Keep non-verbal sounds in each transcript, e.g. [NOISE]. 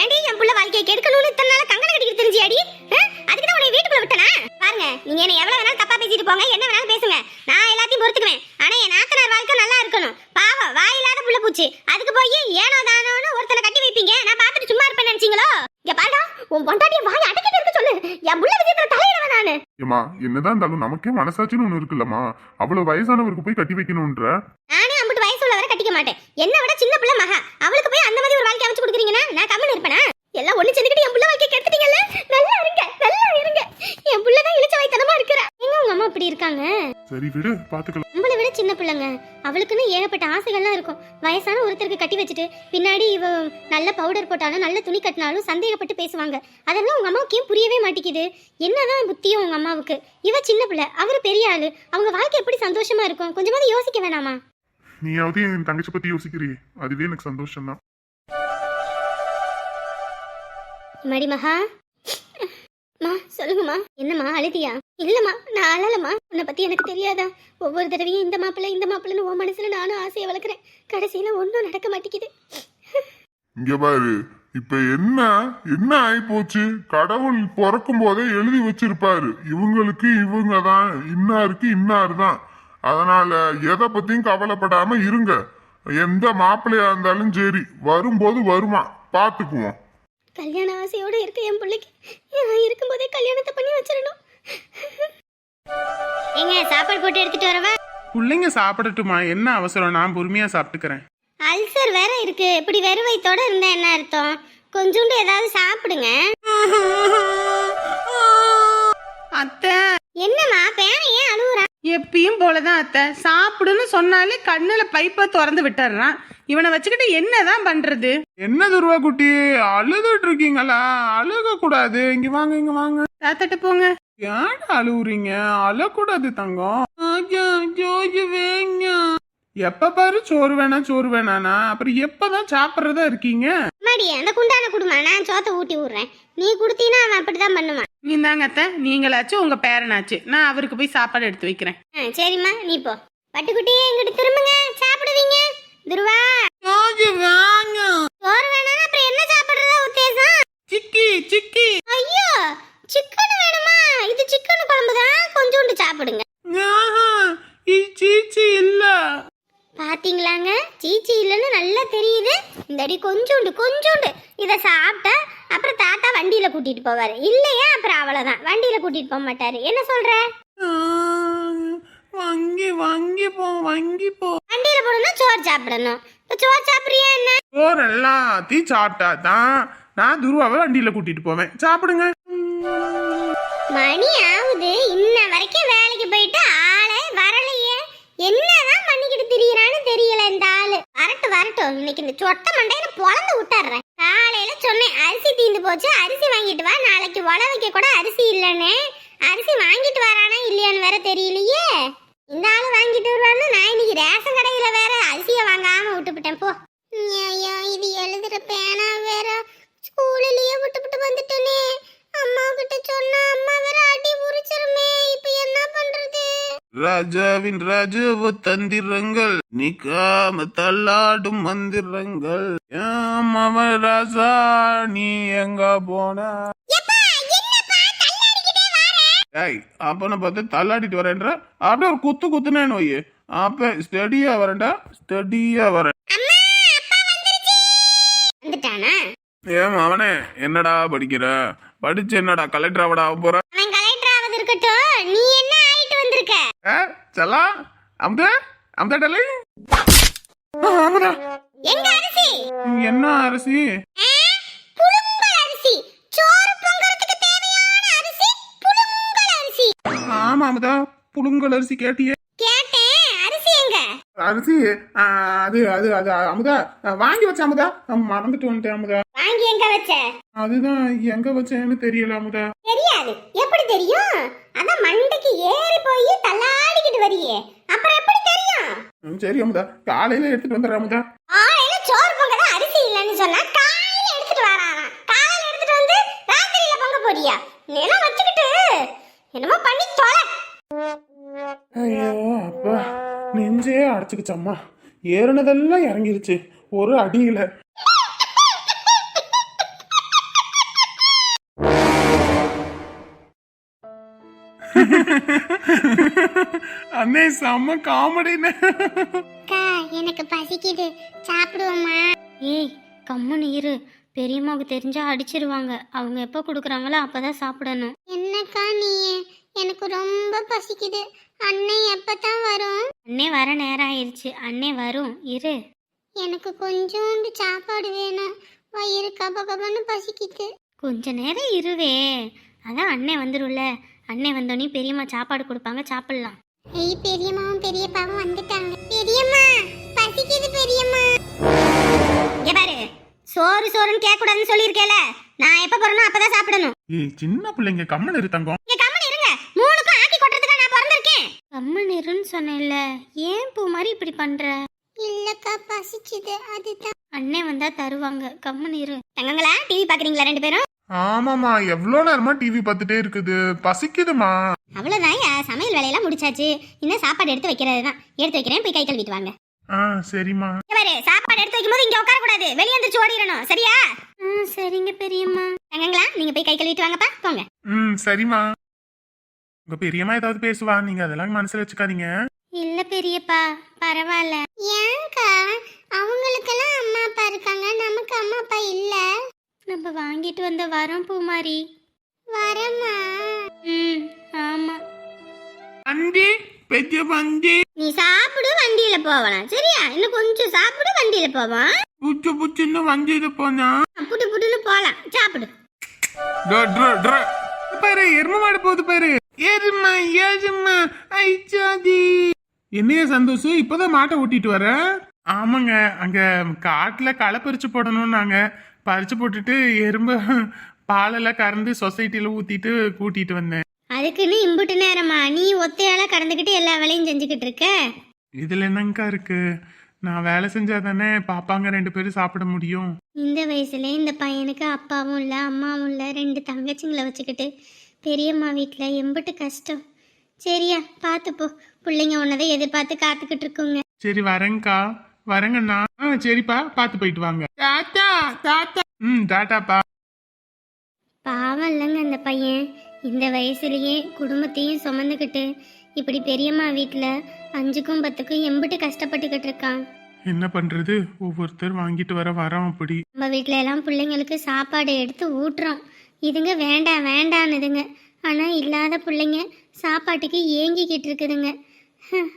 ஏன்டி என் புள்ள வாழ்க்கையை கெடுக்கணும்னு இத்தனை நாள் கங்கணம் கட்டிக்கிட்டு தெரிஞ்சியாடி? அதுக்கு தான் உன்னை வீட்டுக்குள்ள விட்டனா? பாருங்க நீங்க என்ன எவ்வளவு வேணாலும் தப்பா பேசிட்டு போங்க என்ன வேணாலும் பேசுங்க. நான் எல்லாத்தையும் பொறுத்துக்குவேன். ஆனா என் நாத்தனார் வாழ்க்கை நல்லா இருக்கணும். பாவம் வாயில்லாத புள்ள பூச்சி. அதுக்கு போய் ஏனோ தானோன்னு ஒருத்தனை கட்டி வைப்பீங்க. நான் பார்த்துட்டு சும்மா இருப்பேன் நினைச்சீங்களோ? இங்க பாருடா உன் பொண்டாட்டிய வாய் அடக்கிட்டு இருக்க சொல்லு. என் புள்ள விஷயத்துல தலையிடவே நானு. ஏமா என்னதான் இருந்தாலும் நமக்கே மனசாட்சின்னு ஒண்ணு இருக்குல்லம்மா. அவ்வளவு வயசானவருக்கு போய் கட்டி வைக்கணும்ன்ற? மாட்டேன். என்ன விட சின்ன பிள்ளை மகா. அவளுக்கு போய் அந்த மாதிரி ஒரு வாழ்க்கை அமைச்சு கொடுக்குறீங்கன்னா நான் கம்மன் இருப்பேனா? எல்லாம் ஒண்ணு சேர்ந்துக்கிட்டு என் புள்ள வாழ்க்கை கெடுத்துட்டீங்கல்ல? நல்லா இருங்க நல்லா இருங்க. என் புள்ள தான் இழிச்ச வயத்தனமா இருக்கிறா. எங்க உங்க அம்மா இப்படி இருக்காங்க? சரி விடு பாத்துக்கலாம். நம்மளை விட சின்ன பிள்ளைங்க. அவளுக்குன்னு ஏகப்பட்ட ஆசைகள்லாம் இருக்கும். வயசான ஒருத்தருக்கு கட்டி வச்சுட்டு பின்னாடி இவ நல்ல பவுடர் போட்டாலும் நல்ல துணி கட்டினாலும் சந்தேகப்பட்டு பேசுவாங்க. அதெல்லாம் உங்க அம்மாவுக்கு புரியவே மாட்டேங்குது? என்னதான் புத்தியும் உங்க அம்மாவுக்கு. இவ சின்ன பிள்ளை அவரு பெரிய ஆளு. அவங்க வாழ்க்கை எப்படி சந்தோஷமா இருக்கும்? கொஞ்சமாவது யோசிக்க வேணாமா? நீயாவது என் தங்கச்சி பத்தி யோசிக்கிறியே. அதுவே எனக்கு சந்தோஷம் தான் மடி மகா. மா சொல்லுங்கம்மா. என்னம்மா அழுதியா? இல்லம்மா நான் அழலம்மா. உன்னை பத்தி எனக்கு தெரியாதா? ஒவ்வொரு தடவையும் இந்த மாப்பிள்ளை இந்த மாப்பிள்ளைன்னு உன் மனசுல நானும் ஆசையை வளர்க்குறேன். கடைசியில ஒன்றும் நடக்க மாட்டேங்குது. இங்க பாரு இப்ப என்ன என்ன ஆயிப்போச்சு? கடவுள் பிறக்கும் போதே எழுதி வச்சிருப்பாரு. இவங்களுக்கு இவங்க தான் இன்னாருக்கு இன்னார் தான் அதனால எதை பத்தியும் கவலைப்படாம இருங்க. எந்த மாப்பிள்ளையா இருந்தாலும் சரி வரும்போது வருமா? பாத்துக்குவோம். கல்யாண ஆசையோட இருக்க என் பிள்ளைக்கு நான் இருக்கும்போதே கல்யாணத்தை பண்ணி வச்சிடணும். ஏங்க சாப்பாடு போட்டு எடுத்துட்டு வரவா? பிள்ளைங்க சாப்பிடட்டுமா? என்ன அவசரம்? நான் பொறுமையா சாப்பிட்டுக்கிறேன். அல்சர் வேற இருக்கு. இப்படி வெறும் வயித்தோட இருந்தா என்ன அர்த்தம்? கொஞ்சோண்டு ஏதாவது சாப்பிடுங்க. அத்தை. என்னம்மா? போலதான் அத்தை. சாப்பிடுன்னு சொன்னாலே கண்ணுல பைப்பை திறந்து விட்டுறான். இவனை வச்சுக்கிட்டு என்னதான் பண்றது? என்ன துருவா குட்டி? அழுதுட்டு இருக்கீங்களா? அழுக கூடாது இங்க வாங்க இங்க வாங்க. தாத்தட்ட போங்க. ஏன் அழுவுறீங்க? அழக்கூடாது தங்கம். எப்ப பாரு சோறு வேணா சோறு வேணானா அப்புறம் எப்பதான் சாப்பிடுறதா இருக்கீங்க? மாடி அந்த குண்டான குடுமா நான் சோத்தை ஊட்டி விடுறேன் நீ கொடுத்தீன்னா அவன் அப்படிதான் பண்ணுவான். இந்தாங்க அத்தை. நீங்களாச்சும் உங்க பேரனாச்சு. நான் அவருக்கு போய் சாப்பாடு எடுத்து வைக்கிறேன். ஆ சரிம்மா நீ போ. பட்டுக்குட்டி எங்கிட்ட திரும்புங்க. சாப்பிடுவீங்க. துருவா. சோறு வேணாம் அப்புறம் என்ன சாப்பிடுறதா உத்தேசம்? சிக்கி சிக்கி. ஐயோ சிக்கன் வேணுமா? இது சிக்கன் குழம்பு தான் கொஞ்சோண்டு சாப்பிடுங்க ஆஹா, இது சீச்சி இல்ல பாத்தீங்களாங்க சீச்சி இல்லைன்னு நல்லா அடி கொஞ்சோண்டு கொஞ்சோண்டு. இதை சாப்பிட்டா அப்புறம் தாத்தா வண்டியில கூட்டிட்டு போவாரு. இல்லையா அப்புறம் அவ்வளவுதான் வண்டியில கூட்டிட்டு போக மாட்டாரு. என்ன சொல்ற? வங்கி வங்கி போ வங்கி போ. வண்டியில போடணும்னா சோறு சாப்பிடணும். இப்ப சோறு சாப்பிடுறியா என்ன? சோறு எல்லாத்தையும் சாப்பிட்டா தான் நான் துருவாவை வண்டியில கூட்டிட்டு போவேன். சாப்பிடுங்க. மணி ஆகுது. இன்ன வரைக்கும் வேலைக்கு போயிட்டு ஆளே வரலையே. என்னதான் பண்ணிக்கிட்டு திரியறான்னு தெரியல இந்த ஆளு. வரட்டு வரட்டும். இன்னைக்கு இந்த சொட்ட மண்டையில பொழந்து விட்டுறேன். காலையில சொன்னேன் அரிசி தீந்து போச்சு அரிசி வாங்கிட்டு வா. நாளைக்கு உழ வைக்க கூட அரிசி இல்லைன்னு அரிசி வாங்கிட்டு வரானா இல்லையான்னு வேற தெரியலையே. இந்த ஆளு வாங்கிட்டு வருவான்னு நான் இன்னைக்கு ரேஷன் கடையில வேற அரிசியை வாங்காம விட்டுவிட்டேன் போ. ஐயோ இது எழுதுற பேனா வேற ஸ்கூலிலேயே விட்டுவிட்டு வந்துட்டேனே. அம்மா கிட்ட சொன்னா அம்மா வேற அடி புரிச்சிருமே இப்போ என்ன பண்றது? ராஜாவின் ராஜாவ தந்திரங்கள் நிக்காம தள்ளாடும் மந்திரங்கள் அவன் ராசா நீ எங்க போன? ஏய் அப்பனை பார்த்து தள்ளாடிட்டு வரேன்ற. அப்படியே ஒரு குத்து குத்துனேன்னு வை அப்ப ஸ்டடியா வரேன்டா ஸ்டடியா வரேன். ஏன் அவனே என்னடா படிக்கிற? படிச்சு என்னடா கலெக்டர் ஆக போற அவன் கலெக்டர் ஆவது இருக்கட்டும் நீ என்ன ஆயிட்டு வந்திருக்க ஏ செல்லா? அமுதா? அமுதா டலை அமுதா. எங்க அரிசி? என்ன அரிசி. ஆமா அமுதா. புழுங்கல் அரிசி கேட்டியே. அரிசி அது அது அது அமுதா வாங்கி வச்ச அமுதா. மறந்துட்டு வந்துட்டேன் அமுதா. வாங்கி எங்க வச்ச? அதுதான் எங்க வச்சேன்னு தெரியல அமுதா. தெரியாது. எப்படி தெரியும்? அதான் மண்டைக்கு ஏறி போய் தள்ளாடிக்கிட்டு வரியே. அப்புறம் எப்படி தெரியும்? சரி அமுதா. காலையில எடுத்துட்டு வந்துடுறேன் அமுதா. காலையில சோறு பொங்க தான் அரிசி இல்லைன்னு சொன்னா காலையில எடுத்துட்டு வராராம் காலையில எடுத்துட்டு வந்து ராத்திரியில பொங்க போறியா? நிலம் வச்சுக்கிட்டு என்னமோ பண்ணி தொலை. ஐயோ அப்பா. நெஞ்சே அடைச்சிக்கிச்சம்மா. ஏறினதெல்லாம் இறங்கிருச்சு. ஒரு அடியில. அண்ணே செம்ம காமெடின்னு அக்கா எனக்கு பசிக்குது. சாப்பிடுவோமா ஏய் கம்முன்னு இரு. பெரியம்மாவுக்கு தெரிஞ்சா அடிச்சிருவாங்க. அவங்க எப்போ கொடுக்குறாங்களோ அப்பதான் சாப்பிடணும். என்னக்கா நீ? எனக்கு ரொம்ப பசிக்குது. அண்ணே எப்பதான் வரும்? அண்ணே வர நேரம் ஆயிடுச்சு. அண்ணே வரும். இரு. எனக்கு கொஞ்சோண்டு சாப்பாடு வேணும். வயிறு கப கபன்னு பசிக்குது. கொஞ்ச நேரம் இருவே. அதான் அண்ணே வந்துரும்ல. அண்ணே வந்தோடனே பெரியம்மா சாப்பாடு கொடுப்பாங்க சாப்பிடலாம். ஐய் பெரியம்மாவும் பெரியப்பாவும் வந்துட்டாங்க. பெரியம்மா பசிக்குது பெரியம்மா. இங்க பாரு. சோறு சோறுன்னு கேட்க கூடாதுன்னு சொல்லியிருக்கேல. நான் எப்ப போறேனோ அப்பதான் சாப்பிடணும். ஏய் சின்ன பிள்ளைங்க கம்மன் இரு தங்கம். இங்க கம்மன் இருங்க மூணுக்கும் ஆக்கி கொட்டுறதுக்கு நான் பிறந்திருக்கேன். கம்மன் இருன்னு சொன்னேன்ல ஏன் பூ மாதிரி இப்படி பண்ற? இல்லக்கா பசிச்சுது. அதுதான். அண்ணே வந்தா தருவாங்க கம்மன் இரு தங்கங்களா டிவி பாக்குறீங்களா ரெண்டு பேரும்? ஆமாமா எவ்வளோ நேரமா டிவி பார்த்துட்டே இருக்குது. பசிக்குதுமா அவ்வளவுதான் சமையல் வேலையெல்லாம் முடிச்சாச்சு. இன்னும் சாப்பாடு எடுத்து வைக்கிறது தான் எடுத்து வைக்கிறேன் போய் கை கழுவிட்டு வாங்க. ஆ சரிம்மா. இங்க பாரு சாப்பாடு எடுத்து வைக்கும்போது இங்க உட்கார கூடாது வெளிய எந்திரிச்சு ஓடிடணும். சரியா? சரிங்க பெரியம்மா. தங்கங்களா நீங்க போய் கை கழுவிட்டு வாங்கப்பா. போங்க. ம் சரிம்மா. உங்க பெரியம்மா ஏதாவது பேசுவா? நீங்க அதெல்லாம் மனசுல வச்சுக்காதீங்க. இல்ல பெரியப்பா பரவாயில்ல. ஏன்க்கா அவங்களுக்கெல்லாம் அம்மா அப்பா இருக்காங்க நமக்கு அம்மா அப்பா இல்ல? நம்ம வாங்கிட்டு வந்த வரோம் பூமாரி. வரமா ம் ஆமா. வண்டி பெரிய வண்டி. நீ சாப்பிடு வண்டியில போகலாம் சரியா? இன்னும் கொஞ்சம் சாப்பிடு வண்டியில போவோம். புச்சு புச்சுன்னு வண்டியில போனா? புட்டு புட்டுன்னு போலாம். சாப்பிடு. பாரு எரும மாடு போகுது பாரு. எருமா எருமா ஐச்சாதி. என்னைய சந்தோஷம் இப்பதான் மாட்டை ஓட்டிட்டு வர? ஆமாங்க அங்க காட்டுல களை பறிச்சு போடணும்னாங்க. பறிச்சு போட்டுட்டு எறும்பு பாலெல்லாம் கறந்து சொசைட்டில ஊத்திட்டு கூட்டிட்டு வந்தேன். அதுக்குன்னு இம்புட்டு நேரமா? நீ ஒத்தையால கடந்துக்கிட்டு எல்லா வேலையும் செஞ்சுக்கிட்டு இருக்க? இதுல என்னங்கக்கா இருக்கு? நான் வேலை செஞ்சா தானே பாப்பாங்க ரெண்டு பேரும் சாப்பிட முடியும். இந்த வயசுல இந்த பையனுக்கு அப்பாவும் இல்லை அம்மாவும் இல்லை ரெண்டு தங்கச்சிங்களை வச்சுக்கிட்டு பெரியம்மா வீட்டில் எம்பிட்டு கஷ்டம். சரியா பார்த்து போ பிள்ளைங்க உன்னதை எதிர்பார்த்து காத்துக்கிட்டு இருக்குங்க. சரி வரேங்க்கா வரேங்கண்ணா. ஆ சரிப்பா பார்த்து போயிட்டு வாங்க. டாட்டா டாட்டா ம் டாட்டாப்பா பாவம் இல்லைங்க அந்த பையன். இந்த வயசுலயே குடும்பத்தையும் சுமந்துக்கிட்டு இப்படி பெரியம்மா வீட்டில் அஞ்சுக்கும் பத்துக்கும் எம்பிட்டு கஷ்டப்பட்டுக்கிட்டு இருக்கான். என்ன பண்றது? ஒவ்வொருத்தர் வாங்கிட்டு வர வரோம் அப்படி. நம்ம வீட்டில் எல்லாம் பிள்ளைங்களுக்கு சாப்பாடு எடுத்து ஊட்டுறோம். இதுங்க வேண்டாம் வேண்டான்னுதுங்க. ஆனால் இல்லாத பிள்ளைங்க சாப்பாட்டுக்கு ஏங்கிக்கிட்டு இருக்குதுங்க.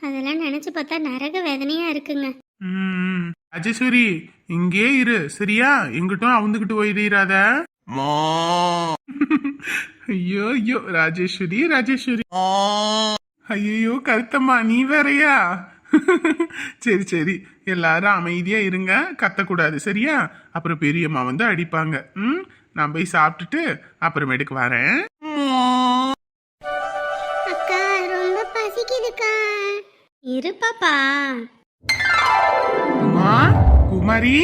அதெல்லாம் நினச்சி பார்த்தா நரக வேதனையாக இருக்குங்க. ம் அஜேஸ்வரி இங்கே இரு. சரியா? எங்கிட்டும் அவுந்துகிட்டு போயிடாத. [LAUGHS] ஐயோ ஐயோ. ராஜேஸ்வரி ராஜேஸ்வரி. ஐயோ கருத்தம்மா நீ வேறயா? [LAUGHS] சரி சரி. எல்லாரும் அமைதியா இருங்க. கத்தக்கூடாது. சரியா? அப்புறம் பெரியம்மா வந்து அடிப்பாங்க. ம்? நான் போய் சாப்பிட்டுட்டு அப்புறமேட்டுக்கு வரேன். அக்கா ரொம்ப பசிக்குதுக்கா. இரு பாப்பா. உமா குமாரி.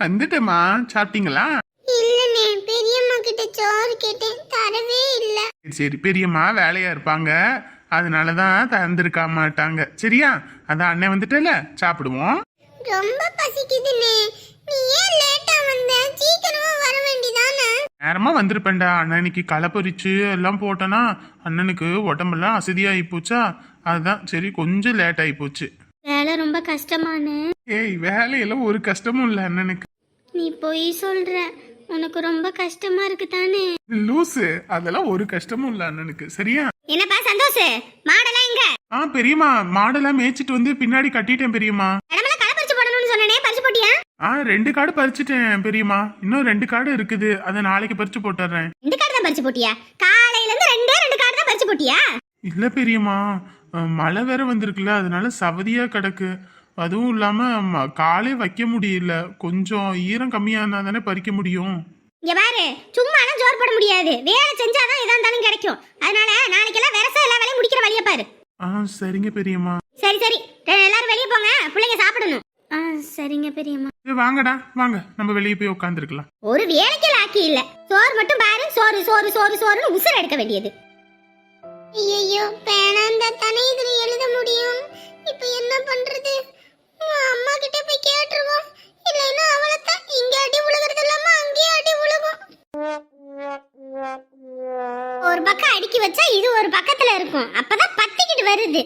வந்துட்டேம்மா. சாப்பிட்டீங்களா? இல்லனே பெரியம்மா கிட்ட சோறு கேட்டேன் தரவே இல்ல. சரி சரி பெரியம்மா வேலையா இருப்பாங்க. அதனால தான் தந்திருக்க மாட்டாங்க சரியா? அதான் அண்ணன் வந்துட்டல சாப்பிடுவோம். ரொம்ப பசிக்குதுனே நீ ஏன் லேட்டா வந்த சீக்கிரமா வர வேண்டியதானே நேரமா வந்திருப்பேன்டா. அண்ணன் இன்னைக்கு களை பறிச்சு எல்லாம் போட்டோன்னா அண்ணனுக்கு உடம்பெல்லாம் அசதியாகி போச்சா? அதுதான் சரி கொஞ்சம் லேட் ஆகி போச்சு. வேலை ரொம்ப கஷ்டமானே. ஏய் வேலையெல்லாம் ஒரு கஷ்டமும் இல்லை அண்ணனுக்கு. நீ போய் சொல்ற. உனக்கு ரொம்ப கஷ்டமா இருக்கு தானே லூசு. அதெல்லாம் ஒரு கஷ்டமும் இல்லை அண்ணனுக்கு. சரியா? என்னப்பா சந்தோஷ்? மாடெல்லாம் எங்க? ஆ பெரியம்மா. மாடெல்லாம் மேய்ச்சிட்டு வந்து பின்னாடி கட்டிட்டேன் பெரியம்மா. இடமெல்லாம் களை பறிச்சு போடணும்னு சொன்னனே ஆ ரெண்டு காடு பறிச்சிட்டேன் பெரியம்மா. இன்னும் ரெண்டு காடு இருக்குது. அதை நாளைக்கு பறிச்சு போட்டுறேன். ரெண்டு கார்டு தான் பறிச்சு போட்டியா? காலையில இருந்து ரெண்டே ரெண்டு கார்டு தான் பறிச்சு போட்டியா? இல்ல பெரியம்மா. மழை வேற வந்திருக்குல்ல அதனால சவதியா கிடக்கு. அதுவும் இல்லாம காலே வைக்க முடியல. கொஞ்சம் ஈரம் கம்மியானா தானே பறிக்க முடியும். இங்க பாரு சும்மா எல்லாம் ஜோர் போட முடியாது. வேலை செஞ்சாதான் எதா இருந்தாலும் கிடைக்கும். அதனால நாளைக்கெல்லாம் விரச எல்லா வேலையும் முடிக்கிற வழியை பாரு. ஆ சரிங்க பெரியம்மா. சரி சரி. எல்லாரும் வெளியே போங்க. பிள்ளைங்க சாப்பிடணும். ஆ சரிங்க பெரியம்மா. வாங்கடா வாங்க. நம்ம வெளியே போய் உட்காந்துருக்கலாம் ஒரு வேலைக்கு லாக்கி இல்ல. சோறு மட்டும் பாரு. சோறு சோறு சோறு சோறுன்னு உசுர எடுக்க வேண்டியது. ஐயோ பேனாந்தா தானே இதுல எழுத முடியும்? இப்ப என்ன பண்றது? அம்மா கிட்ட போய் கேட்டுருவோம். இல்லைன்னா அவளை தான் இங்க அடி விழுகிறது இல்லாம அங்கேயே அடி விழுகும் ஒரு பக்கம் அடுக்கி வச்சா இது ஒரு பக்கத்துல இருக்கும். அப்பதான் பத்திக்கிட்டு வருது.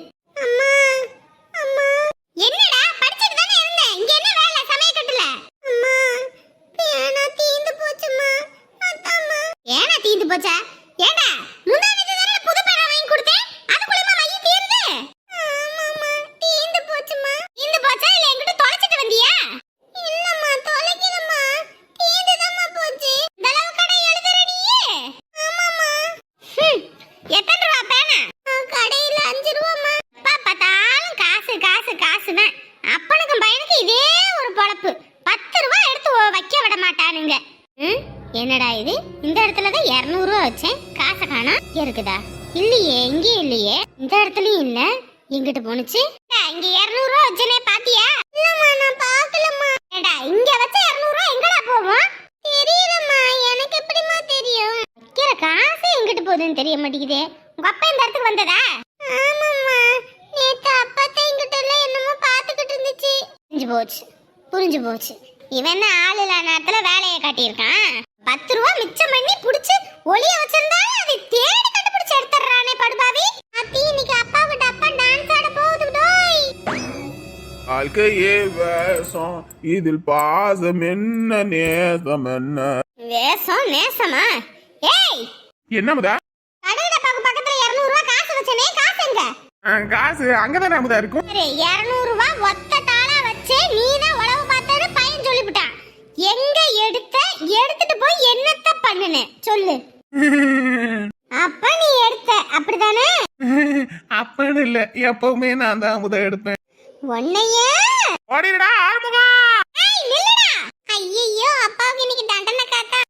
இருக்குதா? இல்லையே இங்கே இல்லையே. இந்த இடத்துலயும் இல்ல. எங்கிட்டு போனுச்சு ஏடா, இங்க இரநூறுவா வச்சனே பாத்தியா? இல்லம்மா நான் பாக்கலம்மா. ஏடா இங்க வச்ச இரநூறுவா எங்கடா போவோம் தெரியலம்மா எனக்கு எப்படிமா தெரியும்? வைக்கிற காசு எங்கிட்டு போகுதுன்னு தெரிய மாட்டேங்குதே. உங்க அப்பா இந்த இடத்துக்கு வந்ததா? ஆமாம்மா. நேத்து அப்பா எங்கிட்ட எல்லாம் என்னமோ பாத்துக்கிட்டு இருந்துச்சு. புரிஞ்சு போச்சு. புரிஞ்சு போச்சு. இவன் என்ன ஆள் இல்ல நேரத்துல வேலையை காட்டியிருக்கான்? பத்து வாழ்க்கையே வேஷம். இதில் பாசம் என்ன நேசம் என்ன? வேஷம் நேசமா? ஏய்! என்ன முதா? கடை டப்பாக்கு பக்கத்துல 200 ரூபாய் காசு வச்சனே காசு எங்க? ஆ, காசு அங்கதானே அமுதா இருக்கும்? சரி 200 ரூபாய் ஒத்த தாளா வச்சு நீ தான் உழவு பார்த்தேன்னு பையன் சொல்லிவிட்டான். எங்க எடுத்த? எடுத்துட்டு போய் என்னத்த பண்ணுன சொல்லு. அப்ப நீ எடுத்த. அப்படிதானே [LAUGHS] அப்பன்னு இல்ல எப்பவுமே நான் தான் அமுதா எடுப்பேன். ஒன்னையே ஓடிடா ஆறுமுகம். ஐயோ அப்பாவுக்கு இன்னைக்கு தண்டனை காத்தா